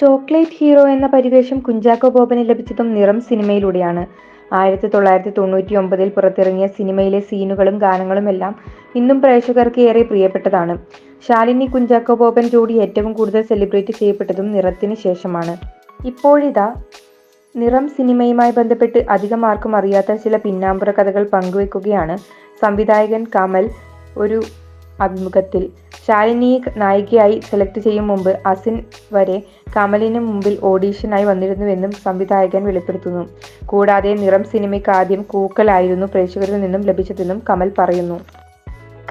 Chocolate hero എന്ന പരിവേഷം കുഞ്ചാക്കോ ബോബന് ലഭിച്ചതും നിറം സിനിമയിലൂടെയാണ്. ആയിരത്തി തൊള്ളായിരത്തി തൊണ്ണൂറ്റി ഒമ്പതിൽ പുറത്തിറങ്ങിയ സിനിമയിലെ സീനുകളും ഗാനങ്ങളും എല്ലാം ഇന്നും പ്രേക്ഷകർക്ക് ഏറെ പ്രിയപ്പെട്ടതാണ്. ശാലിനി കുഞ്ചാക്കോ ബോബൻ ജോഡി ഏറ്റവും കൂടുതൽ സെലിബ്രേറ്റ് ചെയ്യപ്പെട്ടതും നിറത്തിന് ശേഷമാണ്. ഇപ്പോഴിതാ നിറം സിനിമയുമായി ബന്ധപ്പെട്ട് അധികം ആർക്കും അറിയാത്ത ചില പിന്നാമ്പുറ കഥകൾ പങ്കുവെക്കുകയാണ് സംവിധായകൻ കമൽ ഒരു അഭിമുഖത്തിൽ. ശാലിനിയെ നായികയായി സെലക്ട് ചെയ്യും മുമ്പ് അസിൻ വരെ കമലിന് മുമ്പിൽ ഓഡീഷനായി വന്നിരുന്നുവെന്നും സംവിധായകൻ വെളിപ്പെടുത്തുന്നു. കൂടാതെ നിറം സിനിമയ്ക്ക് ആദ്യം കൂക്കലായിരുന്നു പ്രേക്ഷകരിൽ നിന്നും ലഭിച്ചതെന്നും കമൽ പറയുന്നു.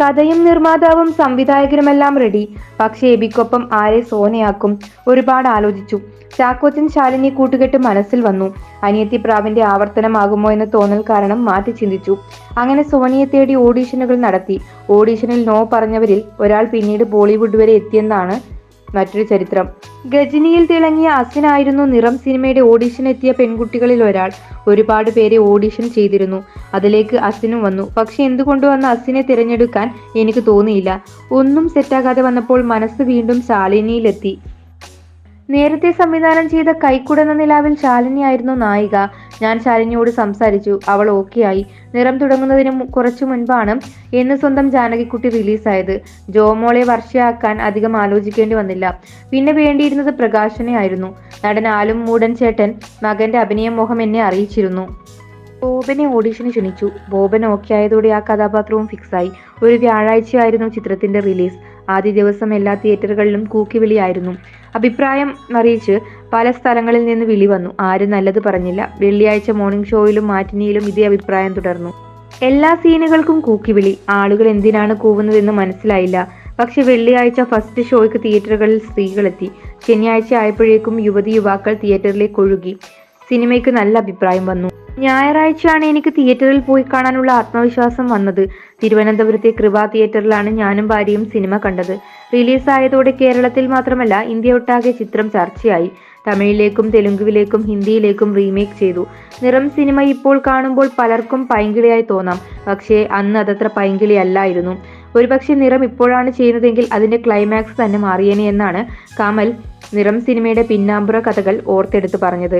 കഥയും നിർമ്മാതാവും സംവിധായകനുമെല്ലാം റെഡി. പക്ഷേ എബിക്കൊപ്പം ആരെ സോനയാക്കും? ഒരുപാട് ആലോചിച്ചു. ചാക്കോച്ചൻ ശാലിനി കൂട്ടുകെട്ട് മനസ്സിൽ വന്നു. അനിയത്തി പ്രാവിന്റെ ആവർത്തനമാകുമോ എന്ന തോന്നൽ കാരണം മാറ്റി ചിന്തിച്ചു. അങ്ങനെ സോനിയെ തേടി ഓഡീഷനുകൾ നടത്തി. ഓഡീഷനിൽ നോ പറഞ്ഞവരിൽ ഒരാൾ പിന്നീട് ബോളിവുഡ് വരെ എത്തിയെന്നാണ് മറ്റൊരു ചരിത്രം. ഗജനിയിൽ തിളങ്ങിയ അസിനായിരുന്നു നിറം സിനിമയുടെ ഓഡിഷൻ എത്തിയ പെൺകുട്ടികളിൽ ഒരാൾ. ഒരുപാട് പേരെ ഓഡിഷൻ ചെയ്തിരുന്നു. അതിലേക്ക് അസിനും വന്നു. പക്ഷെ എന്തുകൊണ്ട് വന്ന അസിനെ തിരഞ്ഞെടുക്കാൻ എനിക്ക് തോന്നിയില്ല. ഒന്നും സെറ്റാകാതെ വന്നപ്പോൾ മനസ്സ് വീണ്ടും ശാലിനിയിലെത്തി. നേരത്തെ സംവിധാനം ചെയ്ത കൈക്കുടന്ന നിലാവിൽ ശാലിനിയായിരുന്നു നായിക. ഞാൻ ശാലിനിയോട് സംസാരിച്ചു. അവൾ ഓക്കെയായി. നിറം തുടങ്ങുന്നതിന് കുറച്ചു മുൻപാണ് എന്ന് സ്വന്തം ജാനകിക്കുട്ടി റിലീസായത്. ജോമോളെ വർഷയാക്കാൻ അധികം ആലോചിക്കേണ്ടി വന്നില്ല. പിന്നെ വേണ്ടിയിരുന്നത് പ്രകാശനെ ആയിരുന്നു. നടൻ ആലും മൂടൻ ചേട്ടൻ മകന്റെ അഭിനയ മോഹം എന്നെ അറിയിച്ചിരുന്നു. ബോബനെ ഓഡിഷന് ക്ഷണിച്ചു. ബോബൻ ഓക്കെ ആയതോടെ ആ കഥാപാത്രവും ഫിക്സായി. ഒരു വ്യാഴാഴ്ചയായിരുന്നു ചിത്രത്തിന്റെ റിലീസ്. ആദ്യ ദിവസം എല്ലാ തിയേറ്ററുകളിലും കൂക്കിവിളിയായിരുന്നു. അഭിപ്രായം അറിയിച്ച് പല സ്ഥലങ്ങളിൽ നിന്ന് വിളി വന്നു. ആരും നല്ലത് പറഞ്ഞില്ല. വെള്ളിയാഴ്ച മോർണിംഗ് ഷോയിലും മാറ്റിനിയിലും ഇതേ അഭിപ്രായം തുടർന്നു. എല്ലാ സീനുകൾക്കും കൂക്കിവിളി. ആളുകൾ എന്തിനാണ് കൂവുന്നതെന്ന് മനസ്സിലായില്ല. പക്ഷെ വെള്ളിയാഴ്ച ഫസ്റ്റ് ഷോയ്ക്ക് തിയേറ്ററുകളിൽ സ്ത്രീകളെത്തി. ശനിയാഴ്ച ആയപ്പോഴേക്കും യുവതി യുവാക്കൾ തിയേറ്ററിലേക്ക് ഒഴുകി. സിനിമയ്ക്ക് നല്ല അഭിപ്രായം വന്നു. ഞായറാഴ്ചയാണ് എനിക്ക് തിയേറ്ററിൽ പോയി കാണാനുള്ള ആത്മവിശ്വാസം വന്നത്. തിരുവനന്തപുരത്തെ കൃപ തിയേറ്ററിലാണ് ഞാനും ഭാര്യയും സിനിമ കണ്ടത്. റിലീസായതോടെ കേരളത്തിൽ മാത്രമല്ല ഇന്ത്യ ഒട്ടാകെ ചിത്രം ചർച്ചയായി. തമിഴിലേക്കും തെലുങ്കുവിലേക്കും ഹിന്ദിയിലേക്കും റീമേക്ക് ചെയ്തു. നിറം സിനിമ ഇപ്പോൾ കാണുമ്പോൾ പലർക്കും പൈങ്കിളിയായി തോന്നാം. പക്ഷേ അന്ന് അതത്ര പൈങ്കിളി അല്ലായിരുന്നു ഒരുപക്ഷെ നിറം ഇപ്പോഴാണ് ചെയ്യുന്നതെങ്കിൽ അതിന്റെ ക്ലൈമാക്സ് തന്നെ മാറിയേനെ എന്നാണ് കമൽ നിറം സിനിമയുടെ പിന്നാമ്പുറ കഥകൾ ഓർത്തെടുത്ത് പറഞ്ഞത്.